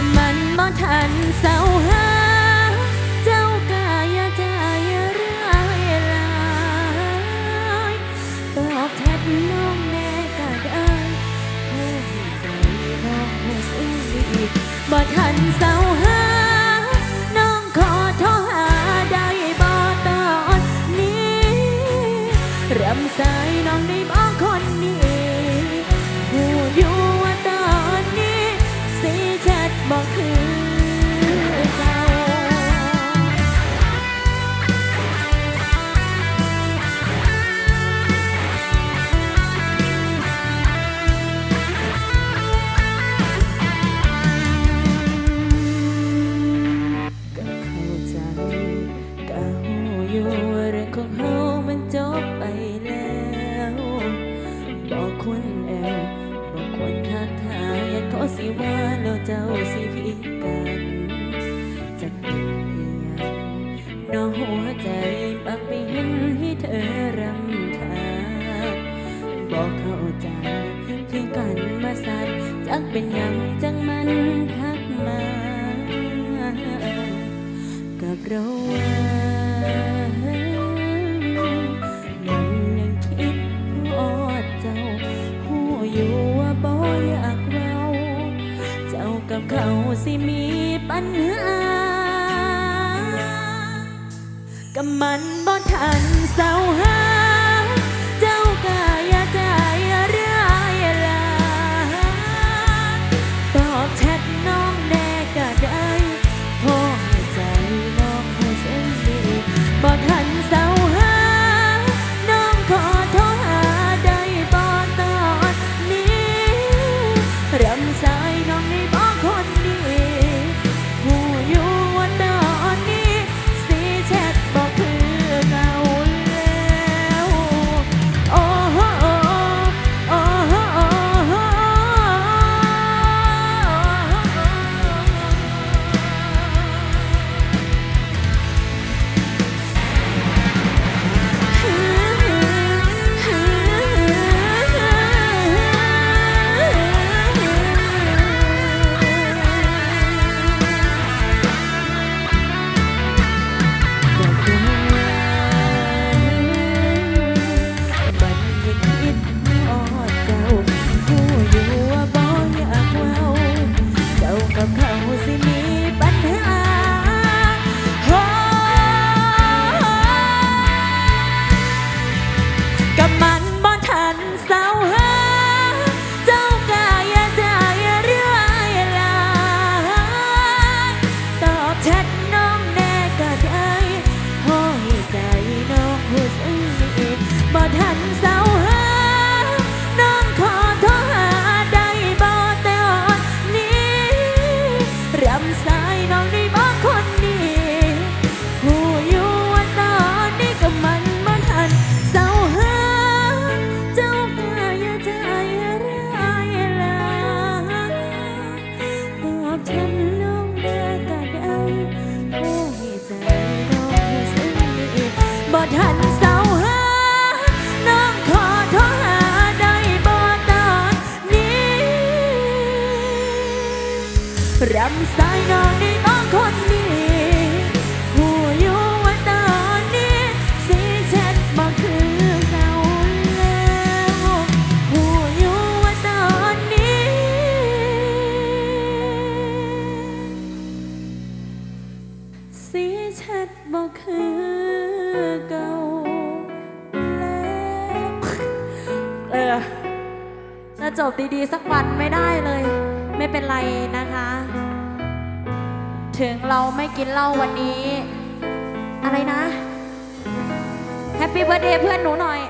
ก็มันบ่ทันเศร้าหาเจ้ากายใจร้ายหลายตอบแทนน้องแน่ก็ได้โอ้ใจน้องหูสึงดีบ่ทันเศร้าหาน้องขอโทรหาได้บ่ตอนนี้รำสาย อยู่ว่าเรื่องของเฮามันจบไปแล้ว บอกคุณแอลบอกควรทักทายอยากขอสิว่าแล้วเจ้าสิพิกันจะเป็นอีหยังน้องหัวใจปักไปเห็นให้เธอรำคาญบอกเข้าใจที่กันมาสัตว์จักเป็นยัง สิมีปัญหากับมันบ่ทันเศร้าหาเจ้ากายใจร้ายลาตอบแชทน้องแน่ก็ได้พอให้ใจน้องใหูเส้นดีบ่ทันเศร้าหาน้องขอโทรหาได้บ่ตอนนี้รำ รำสายน้องได้บ่คน ดบ่คือเก่าแล้วเออจะจบดีๆ สักวันไม่ได้เลย ไม่เป็นไรนะคะ ถึงเราไม่กินเหล้าวันนี้ อะไรนะ แฮปปี้เบอร์เดย์เพื่อนหนูหน่อย